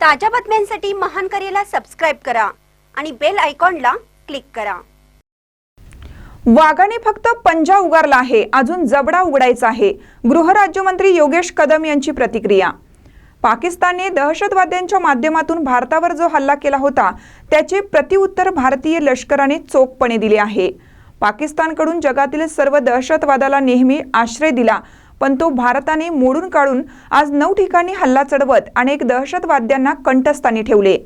ताज्या बातम्यांसाठी महान करेला सबस्क्राईब करा आणि बेल आयकॉनला क्लिक करा. वाघाने फक्त पंजा उगारला आहे. अजून जबडा उघडायचा आहे. गृहराज्यमंत्री योगेश कदम यांची प्रतिक्रिया. पाकिस्तानने दहशतवाद्यांच्या माध्यमातून भारतावर जो हल्ला केला होता त्याचे प्रतिउत्तर भारतीय लष्कराने चोखपणे दिले आहे. पाकिस्तानकडून जगातील सर्व दहशतवादाला नेहमी आश्रय दिला पण तो भारताने मोडून काढून आज नऊ ठिकाणी हल्ला चढवत अनेक दहशतवाद्यांना कंठस्थानी ठेवले.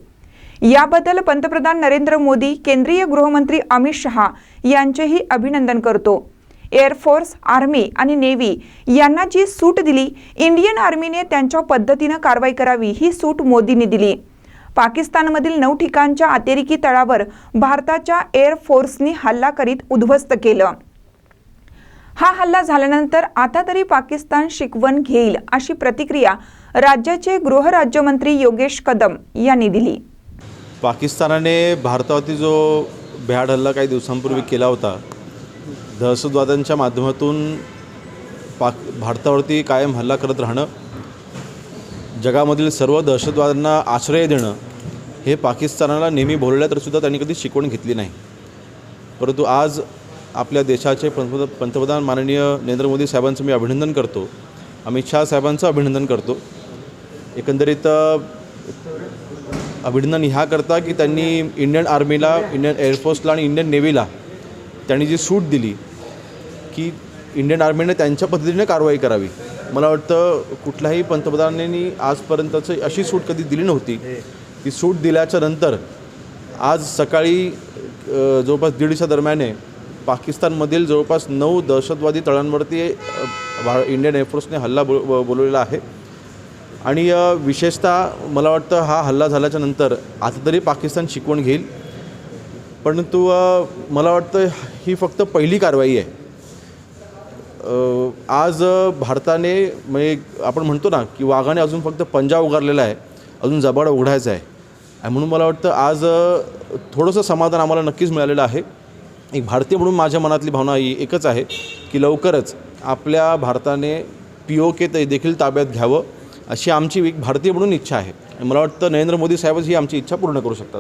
याबद्दल पंतप्रधान नरेंद्र मोदी केंद्रीय गृहमंत्री अमित शहा यांचेही अभिनंदन करतो. एअरफोर्स आर्मी आणि नेव्ही यांना जी सूट दिली इंडियन आर्मीने त्यांच्या पद्धतीनं कारवाई करावी ही सूट मोदींनी दिली. पाकिस्तानमधील नऊ ठिकाणच्या अतिरेकी तळावर भारताच्या एअरफोर्सनी हल्ला करीत उद्ध्वस्त केलं. हा हल्ला झाल्यानंतर आता तरी पाकिस्तान शिकवण घेईल अशी प्रतिक्रिया राज्याचे गृहराज्यमंत्री योगेश कदम यांनी दिली. पाकिस्तानाने भारतावरती जो भ्याड हल्ला काही दिवसांपूर्वी केला होता दहशतवाद्यांच्या माध्यमातून पाक भारतावरती कायम हल्ला करत राहणं जगामधील सर्व दहशतवाद्यांना आश्रय देणं हे पाकिस्तानाला नेहमी बोलल्या तरीसुद्धा त्यांनी कधी शिकवण घेतली नाही. परंतु आज आपल्या देशाचे पंतप्रधान पंतप्रधान माननीय नरेंद्र मोदी साहेबांचं मी अभिनंदन करतो. अमित शहा साहेबांचं अभिनंदन करतो. एकंदरीत अ, अभिनंदन ह्याकरता की त्यांनी इंडियन आर्मीला इंडियन एअरफोर्सला आणि इंडियन नेव्हीला त्यांनी जी सूट दिली की इंडियन आर्मीने त्यांच्या पद्धतीने कारवाई करावी. मला वाटतं कुठल्याही पंतप्रधानांनी आजपर्यंतचं अशी सूट कधी दिली नव्हती. ती सूट दिल्याच्या नंतर आज सकाळी जवळपास दीडच्या दरम्याने पाकिस्तानमधील जवळपास नऊ दहशतवादी तळांवरती भा- इंडियन एअरफोर्सने हल्ला बोल ब- बोलवलेला आहे. आणि विशेषतः मला वाटतं हा हल्ला झाल्याच्यानंतर आता तरी पाकिस्तान शिकवण घेईल. परंतु मला वाटतं ही फक्त पहिली कारवाई आहे. आज भारताने म्हणजे आपण म्हणतो ना की वाघाने अजून फक्त पंजा उगारलेला आहे अजून जबाड उघडायचा आहे. म्हणून मला वाटतं आज थोडंसं समाधान आम्हाला नक्कीच मिळालेलं आहे. एक भारतीय म्हणून माझ्या मनातली भावना ही एकच आहे की लवकरच आपल्या भारताने पी ओ के ते देखील ताब्यात घ्यावं अशी आमची एक भारतीय म्हणून इच्छा आहे. मला वाटतं नरेंद्र मोदी साहेबच ही आमची इच्छा पूर्ण करू शकतात.